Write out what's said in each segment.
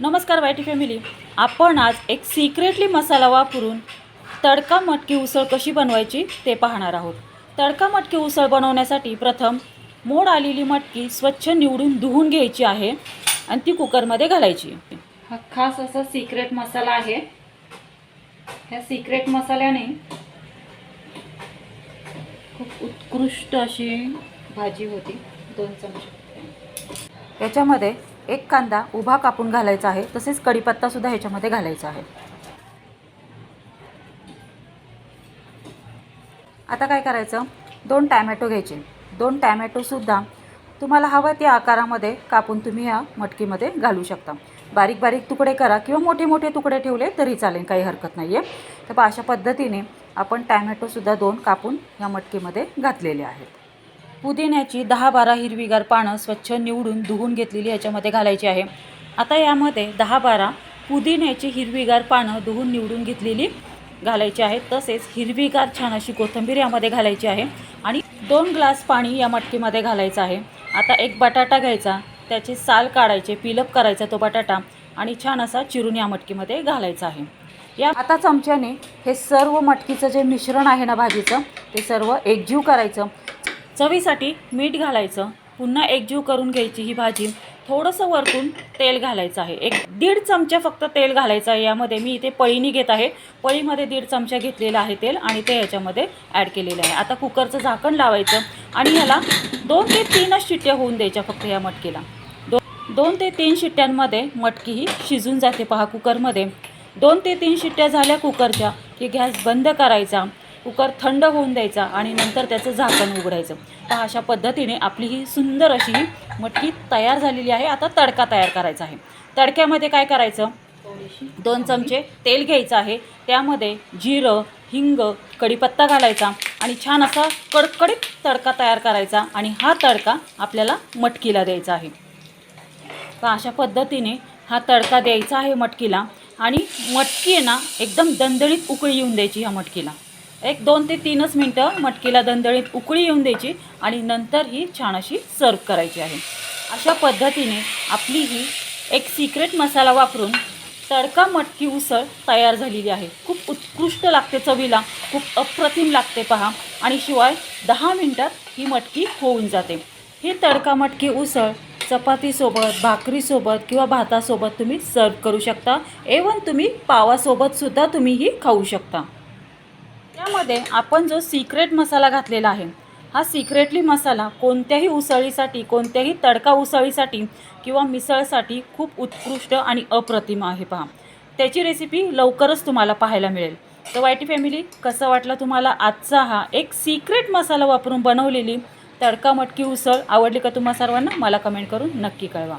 नमस्कार YT family. आपण आज एक सिक्रेटली मसाला वापरून तडका मटकी उसळ कशी बनवायची ते पाहणार आहोत. तडका मटकी उसळ बनवण्यासाठी प्रथम मोड आलेली मटकी स्वच्छ निवडून धुवून घ्यायची आहे आणि ती कुकरमध्ये घालायची. हा खास असा सिक्रेट मसाला आहे. ह्या सिक्रेट मसाल्याने खूप उत्कृष्ट अशी भाजी होती. दोन चमचे. याच्यामध्ये एक कांदा उभा कापून घालायचा आहे तसेच कढीपत्तासुद्धा ह्याच्यामध्ये घालायचा आहे. आता काय करायचं? दोन टॅमॅटो घ्यायचे. दोन टॅमॅटोसुद्धा तुम्हाला हवं त्या आकारामध्ये कापून तुम्ही ह्या मटकीमध्ये घालू शकता. बारीक बारीक तुकडे करा किंवा मोठे मोठे तुकडे ठेवले तरी चालेल काही हरकत नाही आहे तर अशा पद्धतीने आपण टॅमॅटोसुद्धा दोन कापून ह्या मटकीमध्ये घातलेले आहेत. पुदिन्याची दहा बारा हिरवीगार पानं स्वच्छ निवडून धुवून घेतलेली याच्यामध्ये घालायची आहे. आता यामध्ये दहा बारा पुदिन्याची हिरवीगार पानं धुवून निवडून घेतलेली घालायची आहे. तसेच हिरवीगार छान अशी कोथिंबीर यामध्ये घालायची आहे आणि दोन ग्लास पाणी या मटकीमध्ये घालायचं आहे. आता एक बटाटा घ्यायचा त्याचे साल काढायचे पिलअप करायचा तो बटाटा आणि छान असा चिरून या मटकीमध्ये घालायचा आहे. या आता चमच्याने हे सर्व मटकीचं जे मिश्रण आहे ना भाजीचं ते सर्व एकजीव करायचं. चवीसाठी मीठ घालायचं. पुन्हा एकजीव करून घ्यायची ही भाजी. थोडंसं वरतून तेल घालायचं आहे. एक दीड चमचा फक्त तेल घालायचं आहे. यामध्ये मी इथे पळीनी घेत आहे. पळीमध्ये दीड चमचा घेतलेला आहे तेल आणि ते याच्यामध्ये ॲड केलेलं आहे. आता कुकरचं झाकण लावायचं आणि ह्याला दोन ते तीनच शिट्ट्या होऊन द्यायच्या फक्त या मटकीला. दो दोन ते तीन शिट्ट्यांमध्ये मटकी ही शिजून जाते. पहा कुकरमध्ये. दोन ते तीन शिट्ट्या झाल्या कुकरच्या. की गॅस बंद करायचा. कुकर थंड होऊन द्यायचा आणि नंतर त्याचं झाकण उघडायचं. तर अशा पद्धतीने आपली ही सुंदर अशी ही मटकी तयार झालेली आहे. आता तडका तयार करायचा आहे. तडक्यामध्ये काय करायचं? दोन चमचे तेल घ्यायचं आहे. त्यामध्ये जिरं हिंग कढीपत्ता घालायचा आणि छान असा कडकडीत तडका तयार करायचा आणि हा तडका आपल्याला मटकीला द्यायचा आहे. तर अशा पद्धतीने हा तडका द्यायचा आहे मटकीला आणि मटकी आहे ना एकदम दणदणीत उकळी येऊन द्यायची ह्या मटकीला. एक दोन ते तीनच मिनटं मटकीला दणदणीत उकळी येऊन द्यायची आणि नंतर ही छान अशी सर्व करायची आहे. अशा पद्धतीने आपली ही एक सिक्रेट मसाला वापरून तडका मटकी उसळ तयार झालेली आहे. खूप उत्कृष्ट लागते चवीला खूप अप्रतिम लागते पहा आणि शिवाय दहा मिनटात ही मटकी होऊन जाते. ही तडका मटकी उसळ चपातीसोबत भाकरीसोबत किंवा भातासोबत तुम्ही सर्व करू शकता. एवन तुम्ही पावासोबतसुद्धा तुम्ही ही खाऊ शकता. त्यामध्ये आपण जो सिक्रेट मसाला घातलेला आहे हा सिक्रेटली मसाला कोणत्याही उसळीसाठी कोणत्याही तडका उसळीसाठी किंवा मिसळसाठी खूप उत्कृष्ट आणि अप्रतिम आहे पहा. त्याची रेसिपी लवकरच तुम्हाला पाहायला मिळेल. तर वायटी फॅमिली कसं वाटलं तुम्हाला आजचा हा एक सिक्रेट मसाला वापरून बनवलेली तडका मटकी उसळ? आवडली का तुम्हा सर्वांना? मला कमेंट करून नक्की कळवा.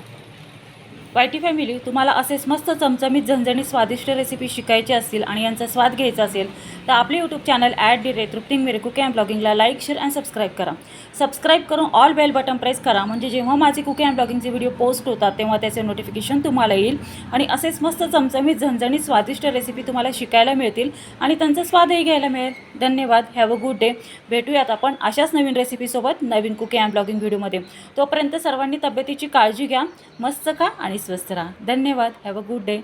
वायटी फॅमिली तुम्हाला असेच मस्त चमचमीत झणझणीत स्वादिष्ट रेसिपी शिकायची असतील आणि यांचा स्वाद घ्यायचा असेल तर आपले यूट्यूब चॅनल ॲड डी रे तृप्तिंग मेरे कुके अँड ब्लॉगिंगला लाईक शेअर अँड सबस्क्राईब करा. सबस्क्राईब करून ऑल बेल बटन प्रेस करा. म्हणजे जेव्हा माझे कुके अँड ब्लॉगिंगचे व्हिडिओ पोस्ट होतात तेव्हा त्याचे नोटिफिकेशन तुम्हाला येईल. आणि असेच मस्त चमचमीत झणझणीत स्वादिष्ट रेसिपी तुम्हाला शिकायला मिळतील आणि त्यांचा स्वादही घ्यायला मिळेल. धन्यवाद. हॅव अ गुड डे भेटूयात आपण अशाच नवीन रेसिपीसोबत नवीन कुके अँड ब्लॉगिंग व्हिडिओमध्ये तोपर्यंत सर्वांनी तब्येतीची काळजी घ्या. मस्त खा आणि स्वस्थ राहा. धन्यवाद. Have a good day